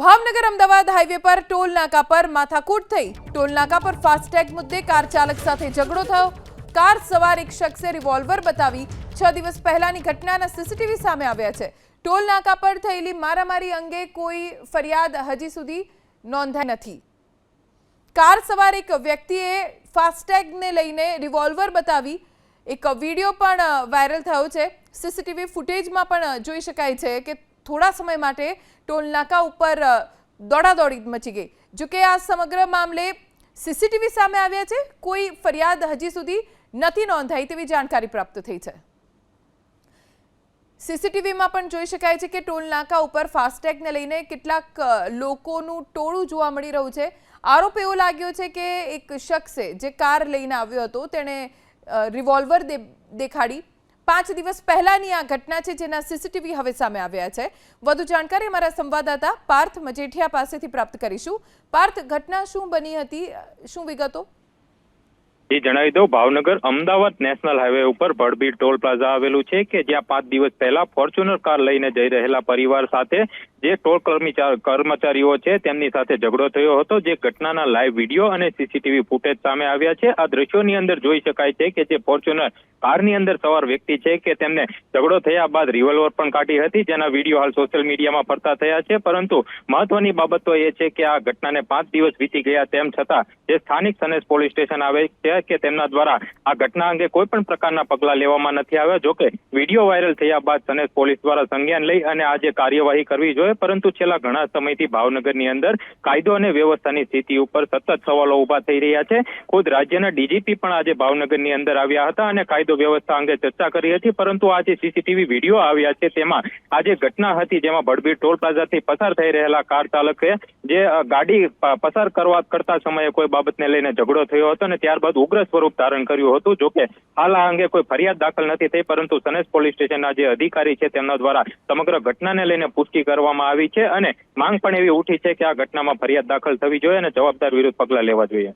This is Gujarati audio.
ભાવનગર અમદાવાદ હાઈવે પર ટોલ નાકા પર માથાકૂટ થઈ ટોલ નાકા પર ફાસ્ટેગ મુદ્દે કાર ચાલક સાથે ઝઘડો થયો. કાર સવાર એક શખ્સે રિવોલ્વર બતાવી છ દિવસ પહેલાની ઘટનાના સીસીટીવી સામે આવ્યા છે. ટોલ નાકા પર થયેલી મારામારી અંગે કોઈ ફરિયાદ હજી સુધી નોંધાઈ નથી. કાર સવાર એક વ્યક્તિએ ફાસ્ટેગને લઈને રિવોલ્વર બતાવી એક વીડિયો પણ વાયરલ થયો છે. સીસીટીવી ફૂટેજમાં પણ જોઈ શકાય છે કે થોડા સમય માટે ટોલ નાકા ઉપર દોડાદોડી મચી ગઈ. જો કે આ સમગ્ર મામલે સીસીટીવી સામે આવ્યા છે, કોઈ ફરિયાદ હજી સુધી નથી નોંધાઈ તેવી જાણકારી પ્રાપ્ત થઈ છે. સીસીટીવીમાં પણ જોઈ શકાય છે કે ટોલ નાકા ઉપર ફાસ્ટેગને લઈને કેટલાક લોકોનું ટોળું જોવા મળી રહ્યું છે. આરોપ એવો લાગ્યો છે કે એક શખ્સે જે કાર લઈને આવ્યો હતો, તેણે રિવોલ્વર દેખાડી પાંચ દિવસ પહેલાની આ ઘટના છે જેના સીસીટીવી હવે સામે આવ્યા છે. વધુ જાણકારી અમારા સંવાદદાતા પાર્થ મજેઠિયા પાસેથી પ્રાપ્ત કરીશું. પાર્થ, ઘટના શું બની હતી? શું વિગતો? એ જણાવી દઉં, ભાવનગર અમદાવાદ નેશનલ હાઈવે ઉપર ભડબી ટોલ પ્લાઝા આવેલું છે કે જ્યાં પાંચ દિવસ પહેલા ફોર્ચ્યુનર કાર લઈને જઈ રહેલા પરિવાર સાથે જે ટોલ કર્મીચા- કર્મચારીઓ છે તેમની સાથે ઝઘડો થયો હતો. જે ઘટનાના લાઈવ વીડિયો અને સીસીટીવી ફૂટેજ સામે આવ્યા છે. આ દ્રશ્યોની અંદર જોઈ શકાય છે કે જે ફોર્ચ્યુનર કારની અંદર સવાર વ્યક્તિ છે કે તેમને ઝઘડો થયા બાદ રિવોલ્વર પણ કાઢી હતી. જેના વીડિયો હાલ સોશિયલ મીડિયામાં ફરતા થયા છે. પરંતુ મહત્વની બાબત એ છે કે આ ઘટનાને પાંચ દિવસ વીતી ગયા તેમ છતાં જે સ્થાનિક સનેસ પોલીસ સ્ટેશન આવે છે કે તેમના દ્વારા આ ઘટના અંગે કોઈ પણ પ્રકારના પગલાં લેવામાં નથી આવ્યા. જોકે વીડિયો વાયરલ થયા બાદ સનેસ પોલીસ દ્વારા સંજ્ઞાન લઈ અને આજે કાર્યવાહી કરવી જોઈએ. પરંતુ છેલ્લા ઘણા સમયથી ભાવનગરની અંદર કાયદો અને વ્યવસ્થાની સ્થિતિ ઉપર સતત સવાલો ઊભા થઈ રહ્યા છે. ખુદ રાજ્યના ડીજીપી પણ આજે ભાવનગરની અંદર આવ્યા હતા અને કાયદો વ્યવસ્થા અંગે ચર્ચા કરી હતી. પરંતુ આજે સીસીટીવી વીડિયો આવ્યા છે. તેમાં આજે ઘટના હતી જેમાં ભડબી ટોલ પ્લાઝાથી પસાર થઈ રહેલા કાર ચાલકે જે ગાડી પસાર કરવા કરતા સમયે કોઈ બાબતને લઈને ઝઘડો થયો હતો અને ત્યારબાદ ઉગ્ર સ્વરૂપ ધારણ કર્યું હતું જોકે હાલ આ અંગે કોઈ ફરિયાદ દાખલ નથી થઈ, પરંતુ સનેસ પોલીસ સ્ટેશનના જે અધિકારી છે તેમના દ્વારા સમગ્ર ઘટનાને લઈને પુષ્ટિ કરવામાં આવી છે અને માંગ પણ એવી ઉઠી છે કે આ ઘટનામાં ફરિયાદ દાખલ થવી જોઈએ અને જવાબદાર વિરુદ્ધ પગલાં લેવા જોઈએ.